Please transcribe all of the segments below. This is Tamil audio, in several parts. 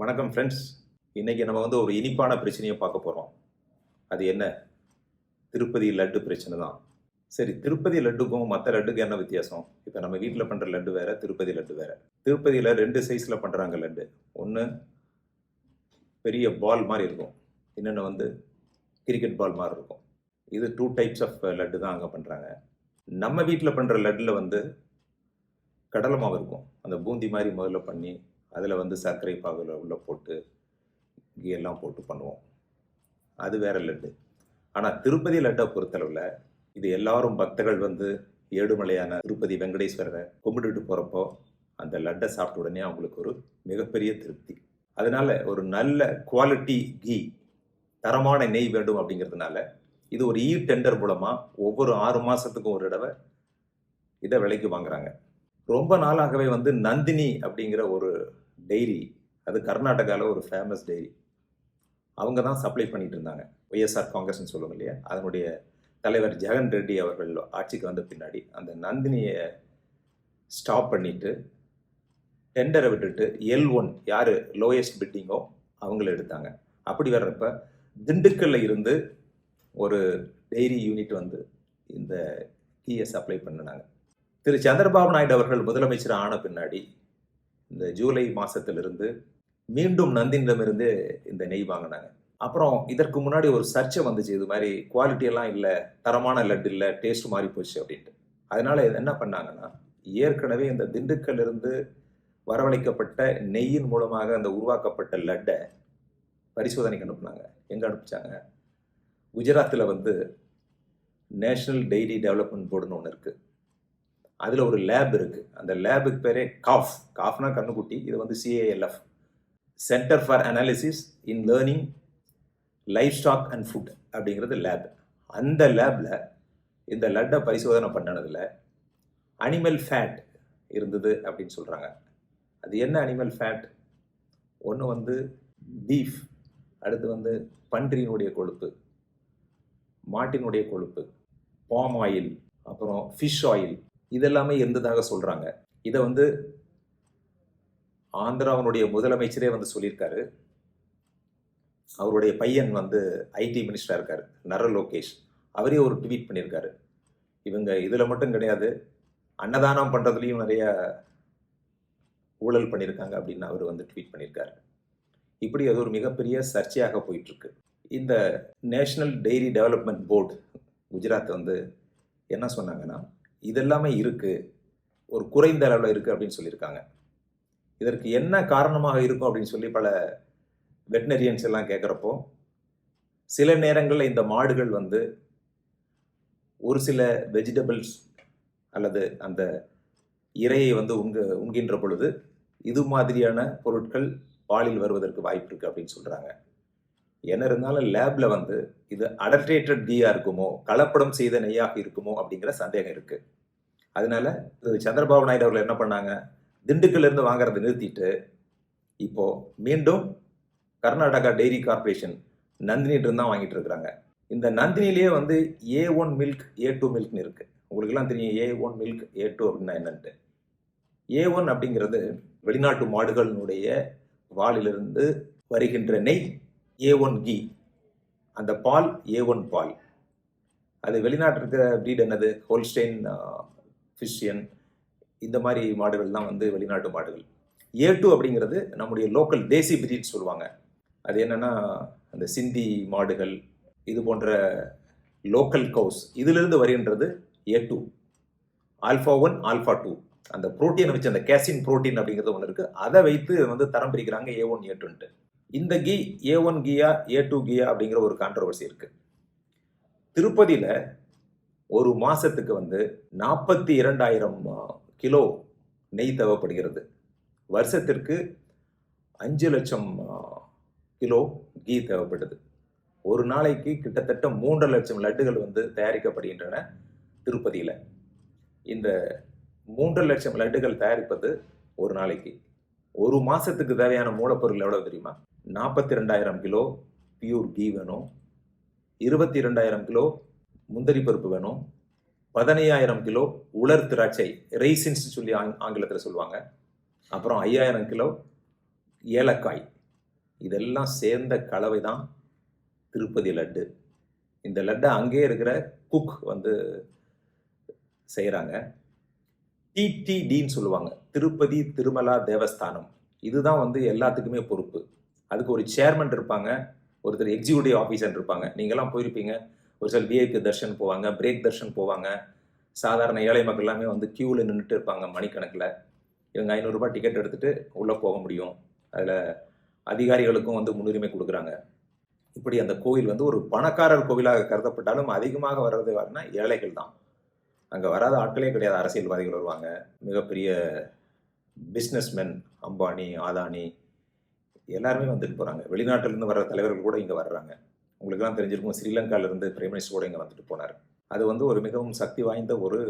வணக்கம் ஃப்ரெண்ட்ஸ் இன்னைக்கு நம்ம வந்து ஒரு இனிப்பான பிரச்சனையை பார்க்க போகிறோம் அது என்ன? திருப்பதி லட்டு பிரச்சனை தான். சரி திருப்பதி லட்டுக்கும் மற்ற லட்டுக்கும் என்ன வித்தியாசம்? இப்போ நம்ம வீட்டில் பண்ணுற லட்டு வேற திருப்பதி லட்டு வேற. திருப்பதியில் ரெண்டு சைஸில் பண்ணுறாங்க லட்டு. ஒன்று பெரிய பால் மாதிரி இருக்கும். இன்னொன்று வந்து கிரிக்கெட் பால் மாதிரி இருக்கும். இது டூ டைப்ஸ் ஆஃப் லட்டு தான் அங்கே பண்ணுறாங்க நம்ம வீட்டில் பண்ணுற லட்டில் வந்து கடலை மாவு இருக்கும். அந்த பூந்தி மாதிரி முதல்ல பண்ணி அதில் வந்து சர்க்கரை பாகுல உள்ள போட்டு கீ எல்லாம் போட்டு பண்ணுவோம். அது வேற லட்டு. ஆனால் திருப்பதி லட்டை பொறுத்தளவில் இது எல்லாரும் பக்தர்கள் வந்து ஏழுமலையான திருப்பதி வெங்கடேஸ்வரரை கும்பிட்டுட்டு போகிறப்போ அந்த லட்டை சாப்பிட்ட உடனே அவங்களுக்கு ஒரு மிகப்பெரிய திருப்தி. அதனால் ஒரு நல்ல குவாலிட்டி கீ தரமான நெய் வேண்டும் அப்படிங்கிறதுனால இது ஒரு ஈ டெண்டர் மூலமாக ஒவ்வொரு ஆறு மாதத்துக்கும் ஒரு தடவை இதை விலைக்கு வாங்குறாங்க. ரொம்ப நாளாகவே வந்து நந்தினி அப்படிங்கிற ஒரு டெய்ரி அது கர்நாடகாவில் ஒரு ஃபேமஸ் டெய்ரி அவங்க தான் சப்ளை பண்ணிட்டு இருந்தாங்க. ஒய்எஸ்ஆர் காங்கிரஸ்னு சொல்லுவாங்க இல்லையா? அதனுடைய தலைவர் ஜெகன் ரெட்டி அவர்கள் ஆட்சிக்கு வந்த பின்னாடி அந்த நந்தினியை ஸ்டாப் பண்ணிட்டு டெண்டரை விட்டுட்டு எல் ஒன் யார்? லோயஸ்ட் பிட்டிங்கோ அவங்கள எடுத்தாங்க. அப்படி வர்றப்ப திண்டுக்கல்ல இருந்து ஒரு டெய்ரி யூனிட் வந்து இந்த டீயை சப்ளை பண்ணினாங்க. திரு சந்திரபாபு நாயுடு அவர்கள் முதலமைச்சர் ஆன பின்னாடி இந்த ஜூலை மாதத்திலிருந்து மீண்டும் நந்தினிடமிருந்து இந்த நெய் வாங்கினாங்க. அப்புறம் இதற்கு முன்னாடி ஒரு சர்ச்சை வந்துச்சு இது மாதிரி குவாலிட்டியெல்லாம் இல்லை தரமான லட்டு இல்லை டேஸ்ட் மாறி போச்சு அப்படின்ட்டு. அதனால இது என்ன பண்ணாங்கன்னா ஏற்கனவே இந்த திண்டுக்கல்லிருந்து வரவழைக்கப்பட்ட நெய்யின் மூலமாக அந்த உருவாக்கப்பட்ட லட்டை பரிசோதனைக்கு அனுப்புனாங்க. எங்கே அனுப்பிச்சாங்க? குஜராத்தில் வந்து நேஷ்னல் டெய்ரி டெவலப்மெண்ட் போர்டுன்னு ஒன்று இருக்குது அதில் ஒரு லேப் இருக்குது அந்த லேபுக்கு பேரே காஃப். காஃப்னா கண்ணுக்குட்டி இது வந்து CALF centre for analysis in learning life stock and food அப்படிங்கிறது லேப் அந்த லேபில் இந்த லட்டை பரிசோதனை பண்ணனதில் அனிமல் ஃபேட் இருந்தது அப்படின்னு சொல்கிறாங்க அது என்ன அனிமல் ஃபேட் ஒன்று வந்து பீஃப் அடுத்து வந்து பன்றியினுடைய கொழுப்பு மாட்டினுடைய கொழுப்பு பாம் ஆயில் அப்புறம் ஃபிஷ் ஆயில் இதெல்லாமே இருந்ததாக சொல்கிறாங்க இதை வந்து ஆந்திராவினுடைய முதலமைச்சரே வந்து சொல்லியிருக்காரு. அவருடைய பையன் வந்து ஐடி மினிஸ்டராக இருக்கார் நர லோகேஷ். அவரே ஒரு ட்வீட் பண்ணியிருக்காரு. இவங்க இதில் மட்டும் கிடையாது அன்னதானம் பண்ணுறதுலையும் நிறைய ஊழல் பண்ணியிருக்காங்க அப்படின்னு அவர் வந்து ட்வீட் பண்ணியிருக்காரு. இப்படி அது ஒரு மிகப்பெரிய சர்ச்சையாக போயிட்டுருக்கு. இந்த national dairy development board Gujarat வந்து என்ன சொன்னாங்கன்னா இதெல்லாமே இருக்குது ஒரு குறைந்த அளவில் இருக்குது அப்படின்னு சொல்லியிருக்காங்க. இதற்கு என்ன காரணமாக இருக்கும் அப்படின்னு சொல்லி பல வெட்டினரியன்ஸ் எல்லாம் கேட்குறப்போ சில நேரங்களில் இந்த மாடுகள் வந்து ஒரு சில வெஜிடபிள்ஸ் அல்லது அந்த இரையை வந்து உங்க உண்கின்ற பொழுது இது மாதிரியான பொருட்கள் பாலில் வருவதற்கு வாய்ப்பு இருக்குது அப்படின்னு சொல்கிறாங்க என்ன இருந்தாலும் லேப்ல வந்து இது அடல்ட்ரேட்டட் கீயா இருக்குமோ கலப்படம் செய்த நெய்யாக இருக்குமோ அப்படிங்கிற சந்தேகம் இருக்குது அதனால சந்திரபாபு நாயுடு அவர்கள் என்ன பண்ணாங்க? திண்டுக்கல்ல இருந்து வாங்குறதை நிறுத்திட்டு இப்போ மீண்டும் கர்நாடகா டெய்ரி கார்பரேஷன் நந்தினிட்டு தான் வாங்கிட்டு இருக்கிறாங்க. இந்த நந்தினிலேயே வந்து A one milk A two மில்க்னு இருக்கு. உங்களுக்கெல்லாம் தெரியும் A one milk A two அப்படின்னா என்னன்ட்டு. ஏ ஒன் அப்படிங்கிறது வெளிநாட்டு மாடுகளினுடைய வாலிலிருந்து வருகின்ற நெய் ஏ ஒன் கீ அந்த பால் ஏ ஒன் பால். அது வெளிநாட்டு இருக்கிற ப்ரீட் என்னது ஹோல்ஸ்டெயின் ஃபிஷியன் இந்த மாதிரி மாடுகள் தான் வந்து வெளிநாட்டு மாடுகள். ஏ டூ அப்படிங்கிறது நம்முடைய லோக்கல் தேசி பிரீட் சொல்லுவாங்க. அது என்னென்னா அந்த சிந்தி மாடுகள் இது போன்ற லோக்கல் கவுஸ் இதிலிருந்து வருகின்றது A two alpha one alpha two அந்த புரோட்டீனை வச்சு அந்த கேசின் புரோட்டீன் அப்படிங்கிறது ஒன்று இருக்குது அதை வைத்து வந்து தரம் பிரிக்கிறாங்க ஏ ஒன் ஏ டூன்ட்டு இந்த கீ ஏ ஒன் கீயா ஏ டூ கீயா அப்படிங்கிற ஒரு கான்ட்ரவர்சி இருக்குது திருப்பதியில் ஒரு மாதத்துக்கு வந்து நாற்பத்தி இரண்டாயிரம் கிலோ நெய் தேவைப்படுகிறது. வருஷத்திற்கு அஞ்சு லட்சம் கிலோ கீ தேவைப்படுது. ஒரு நாளைக்கு கிட்டத்தட்ட மூன்று லட்சம் லட்டுகள் வந்து தயாரிக்கப்படுகின்றன திருப்பதியில். இந்த மூன்று லட்சம் லட்டுகள் தயாரிப்பது ஒரு நாளைக்கு. ஒரு மாதத்துக்கு தேவையான மூலப்பொருள் எவ்வளோ தெரியுமா? நாற்பத்தி ரெண்டாயிரம் கிலோ பியூர் கீ வேணும். இருபத்தி ரெண்டாயிரம் கிலோ முந்திரி பருப்பு வேணும். பதினையாயிரம் கிலோ உலர் திராட்சை ரெய்சின்ஸ் சொல்லி ஆங் ஆங்கிலத்தில் சொல்லுவாங்க. அப்புறம் ஐயாயிரம் கிலோ ஏலக்காய். இதெல்லாம் சேர்ந்த கலவை தான் திருப்பதி லட்டு. இந்த லட்டை அங்கேயே இருக்கிற குக் வந்து செய்கிறாங்க டிடிடின்னு சொல்லுவாங்க. திருப்பதி திருமலா தேவஸ்தானம். இதுதான் வந்து எல்லாத்துக்குமே பொறுப்பு. அதுக்கு ஒரு சேர்மன் இருப்பாங்க ஒருத்தர் எக்ஸிக்யூட்டிவ் ஆஃபீஸர் இருப்பாங்க. நீங்களாம் போயிருப்பீங்க. ஒரு சில விஐபி தர்ஷன் போவாங்க பிரேக் தர்ஷன் போவாங்க. சாதாரண ஏழை மக்கள் எல்லாமே வந்து க்யூவில் நின்றுட்டு இருப்பாங்க மணிக்கணக்கில். இவங்க ஐநூறுரூபா டிக்கெட் எடுத்துகிட்டு உள்ளே போக முடியும். அதில் அதிகாரிகளுக்கும் வந்து முன்னுரிமை கொடுக்குறாங்க. இப்படி அந்த கோவில் வந்து ஒரு பணக்காரர் கோவிலாக கருதப்பட்டாலும் அதிகமாக வர்றது வரனா ஏழைகள் தான். அங்கே வராத ஆட்களே கிடையாது. அரசியல்வாதிகள் வருவாங்க. மிகப்பெரிய பிஸ்னஸ்மென் அம்பானி ஆதானி எல்லாருமே வந்துட்டு போகிறாங்க வெளிநாட்டிலேருந்து வர்ற தலைவர்கள் கூட இங்கே வர்றாங்க. உங்களுக்கெல்லாம் தெரிஞ்சிருக்கும் ஸ்ரீலங்காவிலிருந்து பிரைம் மினிஸ்டர் கூட இங்கே வந்துட்டு போனார். அது வந்து ஒரு மிகவும் சக்தி வாய்ந்த ஒரு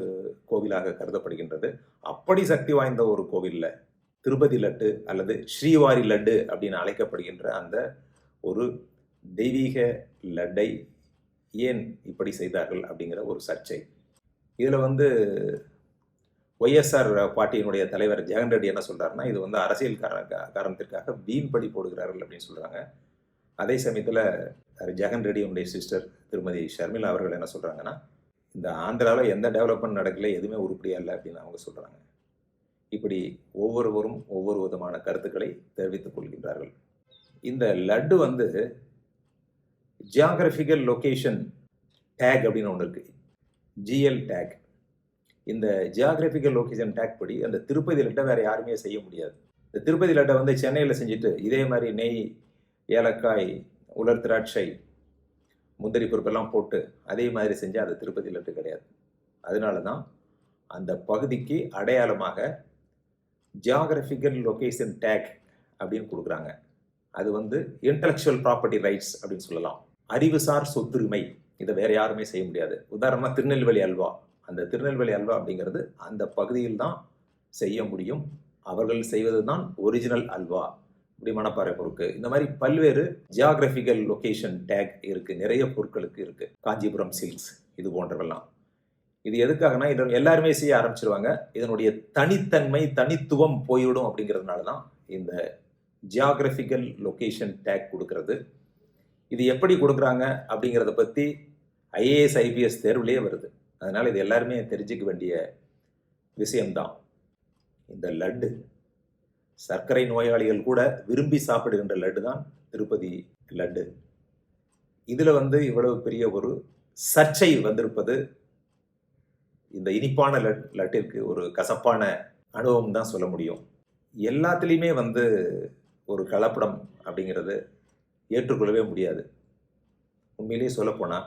கோவிலாக கருதப்படுகின்றது. அப்படி சக்தி வாய்ந்த ஒரு கோவிலில் திருப்பதி லட்டு அல்லது ஸ்ரீவாரி லட்டு அப்படின்னு அழைக்கப்படுகின்ற அந்த ஒரு தெய்வீக லட்டை ஏன் இப்படி செய்தார்கள் அப்படிங்கிற ஒரு சர்ச்சை. இதில் வந்து ஒய்எஸ்ஆர் பார்ட்டியினுடைய தலைவர் ஜெகன் ரெட்டி என்ன சொல்கிறாருன்னா இது வந்து அரசியல் காரண காரணத்திற்காக வீண்படி போடுகிறார்கள் அப்படின்னு சொல்கிறாங்க அதே சமயத்தில் ஜெகன் ரெட்டியினுடைய சிஸ்டர் திருமதி ஷர்மிளா அவர்கள் என்ன சொல்கிறாங்கன்னா இந்த ஆந்திராவில் எந்த டெவலப்மெண்ட் நடக்கல எதுவுமே உருப்படியா இல்லை அப்படின்னு அவங்க சொல்கிறாங்க இப்படி ஒவ்வொருவரும் ஒவ்வொரு விதமான கருத்துக்களை தெரிவித்துக் கொள்கின்றார்கள். இந்த லட்டு வந்து ஜியாகிரபிக்கல் லொக்கேஷன் டேக் அப்படின்னு ஒன்று இருக்குது ஜிஎல் டேக் இந்த ஜியாகிரபிக்கல் லொக்கேஷன் டேக் படி அந்த திருப்பதி லட்டை வேற யாருமே செய்ய முடியாது. இந்த திருப்பதி லட்டை வந்து சென்னையில் செஞ்சுட்டு இதே மாதிரி நெய் ஏலக்காய் உலர் திராட்சை முந்திரி பருப்பெல்லாம் போட்டு அதே மாதிரி செஞ்சால் அது திருப்பதி லட்டு கிடையாது. அதனால தான் அந்த பகுதிக்கு அடையாளமாக ஜியாகிரபிக்கல் லொக்கேஷன் டேக் அப்படின்னு கொடுக்குறாங்க. அது வந்து இன்டலெக்சுவல் ப்ராப்பர்ட்டி ரைட்ஸ் அப்படின்னு சொல்லலாம். அறிவுசார் சொத்துரிமை இதை வேற யாருமே செய்ய முடியாது. உதாரணமாக திருநெல்வேலி அல்வா. அந்த திருநெல்வேலி அல்வா அப்படிங்கிறது அந்த பகுதியில் தான் செய்ய முடியும். அவர்கள் செய்வது தான் ஒரிஜினல் அல்வா. இப்படி மணப்பாறை பொருக்கு இந்த மாதிரி பல்வேறு ஜியாகிரபிக்கல் லொக்கேஷன் டேக் இருக்குது நிறைய பொருட்களுக்கு இருக்குது காஞ்சிபுரம் சில்க்ஸ் இது போன்றவெல்லாம். இது எதுக்காகனா இதை எல்லாருமே செய்ய ஆரம்பிச்சிருவாங்க. இதனுடைய தனித்தன்மை தனித்துவம் போய்விடும் அப்படிங்கிறதுனால தான் இந்த ஜியாகிரபிக்கல் லொக்கேஷன் டேக் கொடுக்கறது. இது எப்படி கொடுக்குறாங்க அப்படிங்கிறத பற்றி ஐஏஎஸ் ஐபிஎஸ் தேர்வுலேயே வருது. அதனால் இது எல்லாருமே தெரிஞ்சிக்க வேண்டிய விஷயம்தான். இந்த லட்டு சர்க்கரை நோயாளிகள் கூட விரும்பி சாப்பிடுகின்ற லட்டு தான் திருப்பதி லட்டு. இதில் வந்து இவ்வளவு பெரிய ஒரு சர்ச்சை வந்திருப்பது இந்த இனிப்பான லட் லட்டிற்கு ஒரு கசப்பான அனுபவம் தான் சொல்ல முடியும். எல்லாத்துலேயுமே வந்து ஒரு கலப்படம் அப்படிங்கிறது ஏற்றுக்கொள்ளவே முடியாது. உண்மையிலேயே சொல்லப்போனால்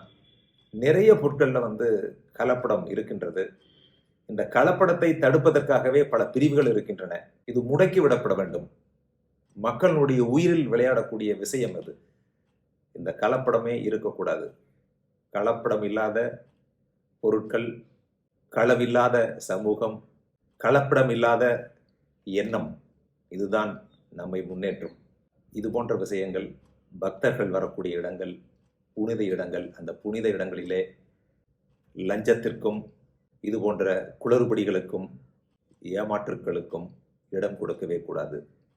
நிறைய பொருட்களில் வந்து கலப்படம் இருக்கின்றது. இந்த கலப்படத்தை தடுப்பதற்காகவே பல பிரிவுகள் இருக்கின்றன. இது முடக்கி விடப்பட வேண்டும். மக்களுடைய உயிரில் விளையாடக்கூடிய விஷயம் அது. இந்த கலப்படமே இருக்கக்கூடாது. கலப்படம் இல்லாத பொருட்கள் களவில்லாத சமூகம் கலப்படம் இல்லாத எண்ணம் இதுதான் நம்மை முன்னேற்றும். இது போன்ற விஷயங்கள் பக்தர்கள் வரக்கூடிய இடங்கள் புனித இடங்கள் அந்த புனித இடங்களிலே லஞ்சத்திற்கும் இது போன்ற குளறுபடிகளுக்கும் ஏமாற்றுக்களுக்கும் இடம் கொடுக்கவே கூடாது.